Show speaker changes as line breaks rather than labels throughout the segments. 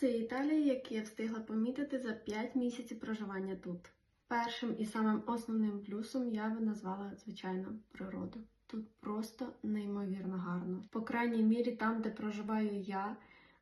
Плюси Італії, які я встигла помітити за 5 місяців проживання тут. Першим і самим основним плюсом я би назвала, звичайно, природу. Тут просто неймовірно гарно. По крайній мірі, там, де проживаю я,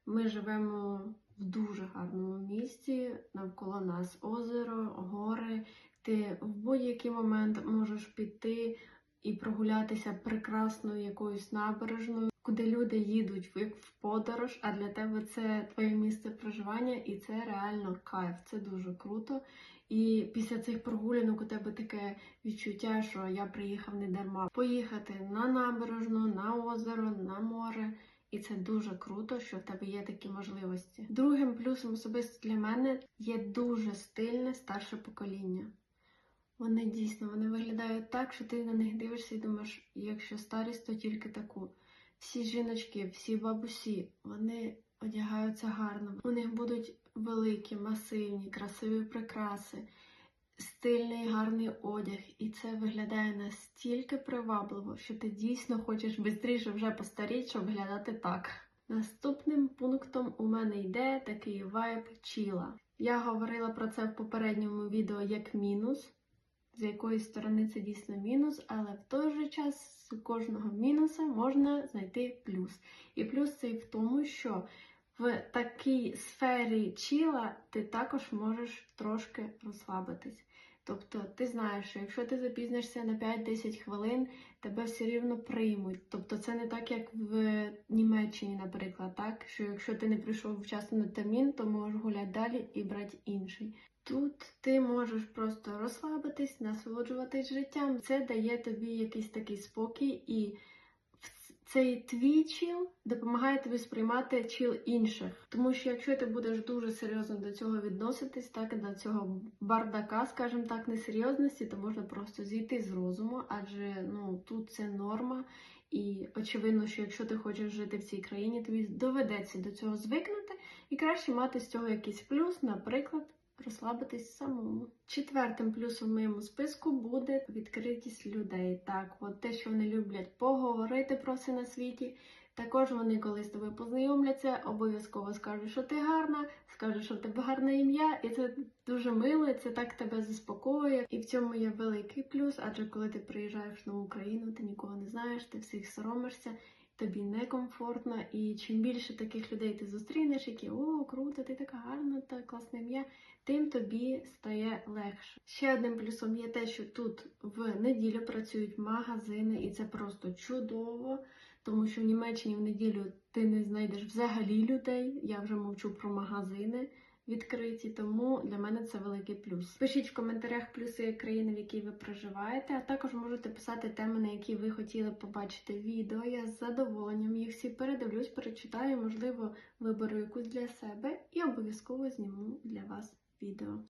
ми живемо в дуже гарному місті. Навколо нас озеро, гори. Ти в будь-який момент можеш піти і прогулятися прекрасною якоюсь набережною, куди люди їдуть як в подорож, а для тебе це твоє місце проживання, і це реально кайф. Це дуже круто. І після цих прогулянок у тебе таке відчуття, що я приїхав не дарма. Поїхати на набережну, на озеро, на море. І це дуже круто, що в тебе є такі можливості. Другим плюсом особисто для мене є дуже стильне старше покоління. Вони дійсно вони виглядають так, що ти на них дивишся і думаєш, якщо старість, то тільки таку. Всі жіночки, всі бабусі, вони одягаються гарно. У них будуть великі, масивні, красиві прикраси, стильний гарний одяг. І це виглядає настільки привабливо, що ти дійсно хочеш швидше вже постаріти, щоб виглядати так. Наступним пунктом у мене йде такий вайб чіла. Я говорила про це в попередньому відео як мінус з якої сторони це дійсно мінус, але в той же час з кожного мінуса можна знайти плюс. І плюс цей в тому, що в такій сфері чіла ти також можеш трошки розслабитись. Тобто ти знаєш, що якщо ти запізнишся на 5-10 хвилин, тебе все рівно приймуть. Тобто це не так, як в Німеччині, наприклад, так? Що якщо ти не прийшов вчасно на термін, то можеш гуляти далі і брати інший. Тут ти можеш просто розслабитись, насолоджуватись життям. Це дає тобі якийсь такий спокій, і цей твій чіл допомагає тобі сприймати чіл інших. Тому що якщо ти будеш дуже серйозно до цього відноситись, так до цього бардака, скажімо так, несерйозності, то можна просто зійти з розуму, адже ну тут це норма. І очевидно, що якщо ти хочеш жити в цій країні, тобі доведеться до цього звикнути, і краще мати з цього якийсь плюс, наприклад, розслабитись самому. Четвертим плюсом в моєму списку буде відкритість людей. Так, от те, що вони люблять поговорити про все на світі. Також вони, коли з тобою познайомляться, обов'язково скажуть, що ти гарна, скажуть, що в тебе гарне ім'я, і це дуже мило, це так тебе заспокоює. І в цьому є великий плюс, адже коли ти приїжджаєш в нову країну, ти нікого не знаєш, ти всіх соромишся, тобі некомфортно. І чим більше таких людей ти зустрінеш, які о, круто, ти така гарна, та класне ім'я, тим тобі стає легше. Ще одним плюсом є те, що тут в неділю працюють магазини, і це просто чудово. Тому що в Німеччині в неділю ти не знайдеш взагалі людей. Я вже мовчу про магазини відкриті, тому для мене це великий плюс. Пишіть в коментарях плюси країни, в якій ви проживаєте, а також можете писати теми, на які ви хотіли побачити відео. Я з задоволенням їх всі передивлюсь, перечитаю, можливо, виберу якусь для себе і обов'язково зніму для вас відео.